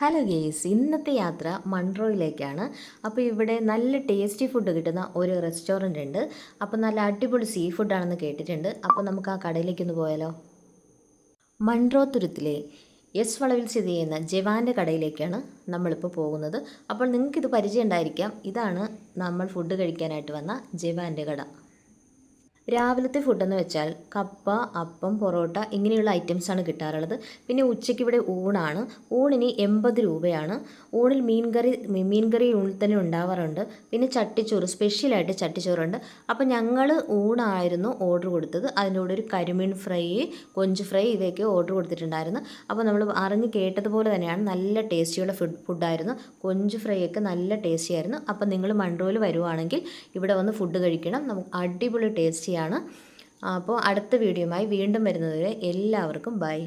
Hello guys ഇന്നത്തെ യാത്ര മൺട്രോയിലേക്കാണ് അപ്പോൾ ഇവിടെ നല്ല ടേസ്റ്റി ഫുഡ് കിട്ടുന്ന ഒരു റെസ്റ്റോറന്റ് ഉണ്ട്. അപ്പോൾ നല്ല അടിപൊളി സീ ഫുഡാണെന്ന് കേട്ടിട്ടുണ്ട്. അപ്പോൾ നമുക്ക് ആ കടയിലേക്കൊന്ന് പോയാലോ? മൺട്രോ തുരുത്തിലെ എസ് വളവിൽ സ്ഥിതി ചെയ്യുന്ന ജവാന്റെ കടയിലേക്കാണ് നമ്മളിപ്പോൾ പോകുന്നത്. അപ്പോൾ നിങ്ങൾക്കിത് പരിചയം ഉണ്ടായിരിക്കാം. ഇതാണ് നമ്മൾ ഫുഡ് കഴിക്കാനായിട്ട് വന്ന ജവാന്റെ കട. രാവിലത്തെ ഫുഡെന്ന് വെച്ചാൽ കപ്പ അപ്പം പൊറോട്ട ഇങ്ങനെയുള്ള ഐറ്റംസാണ് കിട്ടാറുള്ളത്. പിന്നെ ഉച്ചയ്ക്ക് ഇവിടെ ഊണാണ്. ഊണിന് എൺപത് രൂപയാണ്. ഊണിൽ മീൻകറി മീൻകറി ഊണിൽ തന്നെ ഉണ്ടാവാറുണ്ട്. പിന്നെ ചട്ടിച്ചോറ് സ്പെഷ്യലായിട്ട് ചട്ടിച്ചോറുണ്ട്. അപ്പോൾ ഞങ്ങൾ ഊണായിരുന്നു ഓർഡർ കൊടുത്തത്. അതിന്റെ കൂടെ ഒരു കരിമീൻ ഫ്രൈ കൊഞ്ച് ഫ്രൈ ഇവയൊക്കെ ഓർഡർ കൊടുത്തിട്ടുണ്ടായിരുന്നു. അപ്പോൾ നമ്മൾ അറിഞ്ഞ് കേട്ടതുപോലെ തന്നെയാണ് നല്ല ടേസ്റ്റിയുള്ള ഫുഡ് ഫുഡായിരുന്നു. കൊഞ്ച് ഫ്രൈ ഒക്കെ നല്ല ടേസ്റ്റിയായിരുന്നു. അപ്പോൾ നിങ്ങൾ മൺട്രോയിൽ വരുവാണെങ്കിൽ ഇവിടെ വന്ന് ഫുഡ് കഴിക്കണം. നമുക്ക് അടിപൊളി ടേസ്റ്റിയാണ് അപ്പോൾ അടുത്ത വീഡിയോയുമായി വീണ്ടും വരുന്നതുവരെ എല്ലാവർക്കും ബൈ.